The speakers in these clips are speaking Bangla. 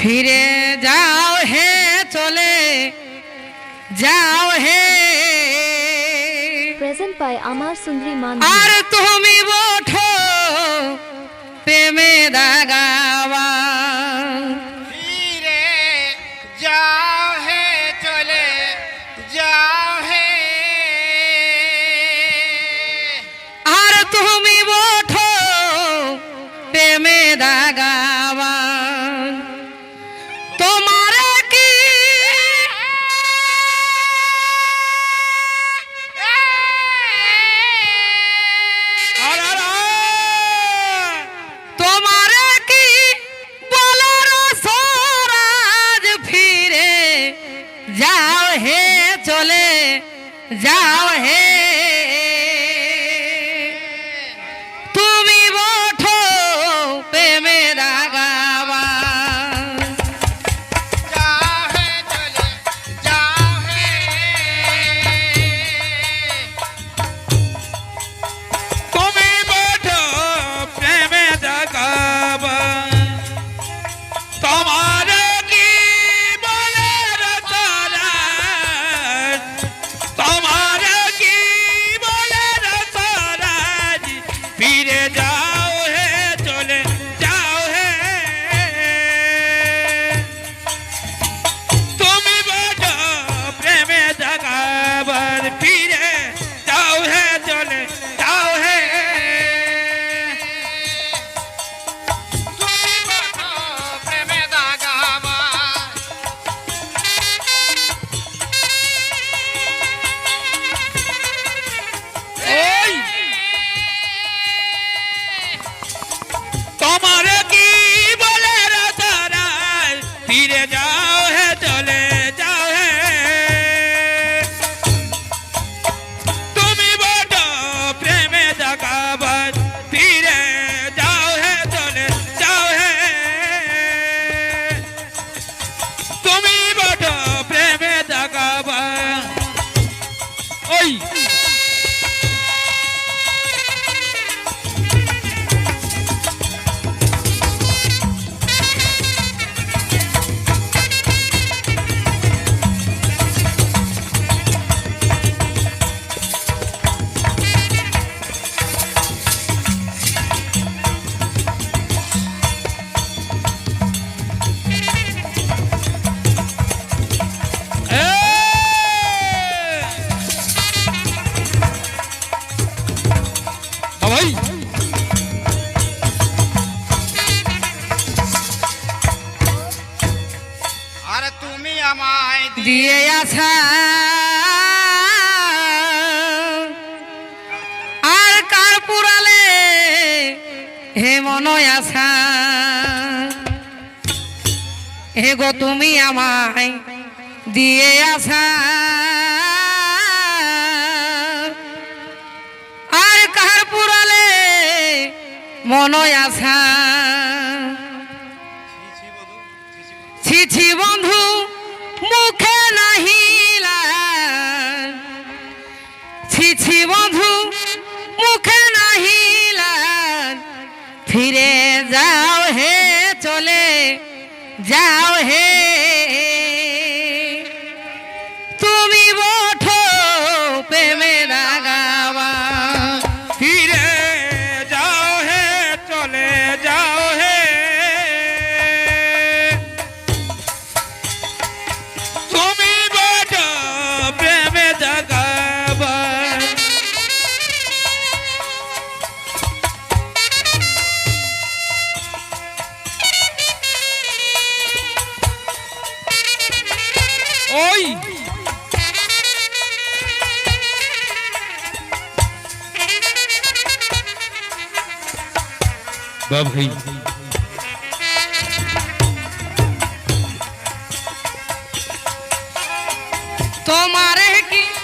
फिरे जाओ हे चले जाओ हे। प्रेजेंट बाय अमर सुंदरी मान आर तुम्ही बोठो प्रेम दगावा। फिरे जाओ हे चले जाओ हे। आर तुम्ही बोठो प्रेम दगावा। দিয়ে আছা আর কার পুরালে হে মনয় আছা হে গো তুমি আমায় দিয়ে আছা আর কার পুরালে মনয় আছা ছিছি বন চলে যাও হে वाह भाई तुम्हारे तो की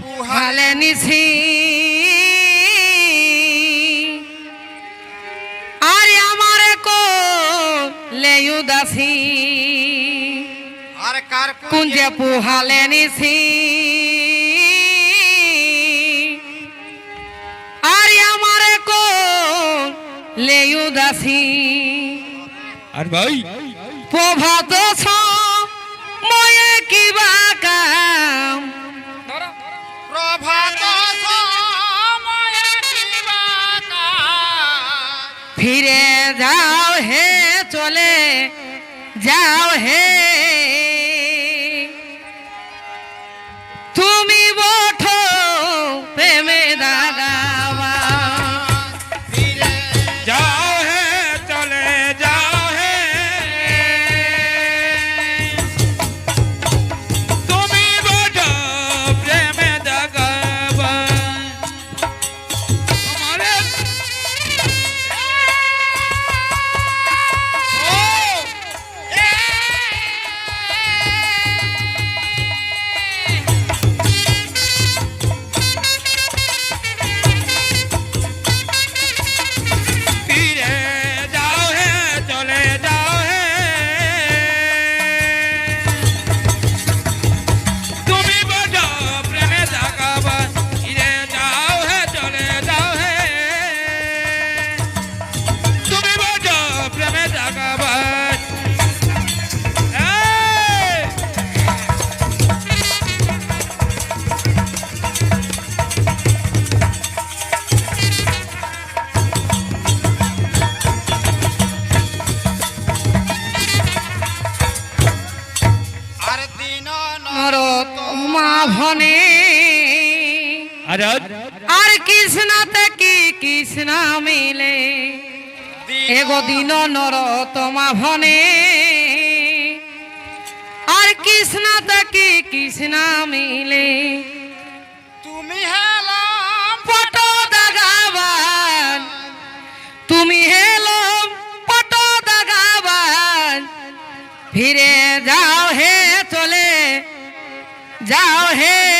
পুহালে নিছি। আর আমার কো লেয়ু দাসি আর কার কুঞ্জে পুহালে নিছি। আর আমার কো লেয়ু দাসি আর ভাই? প্রভাত ময়ে কিবা কাম প্রভাত সময়ে কিবা কাজ। ফিরে যাও হে চলে যাও হে ভনে। আর কৃষ্ণ কি কৃষ্ণ মিলে? এগো দিন নর তোমা ভনে। আর কৃষ্ণতে কি কৃষ্ণ মিলে? যাও হে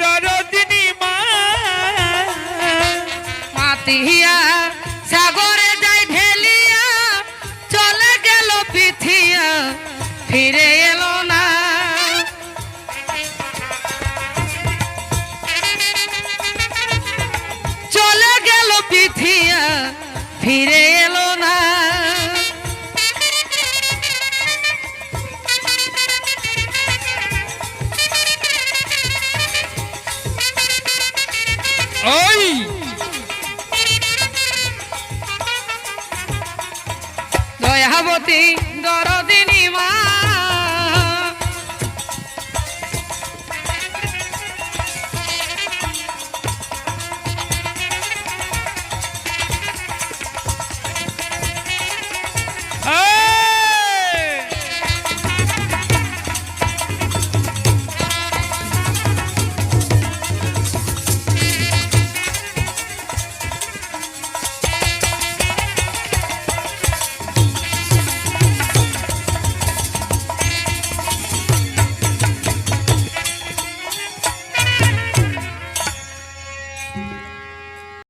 দরদিনী মা। মাতিয়া, সাগরে যাই ঢেলিয়া চলে গেল পিথিয়া, ফিরে এলো না। চলে গেল পিথিয়া, ফিরে দয়াবতী দরদিনী মা।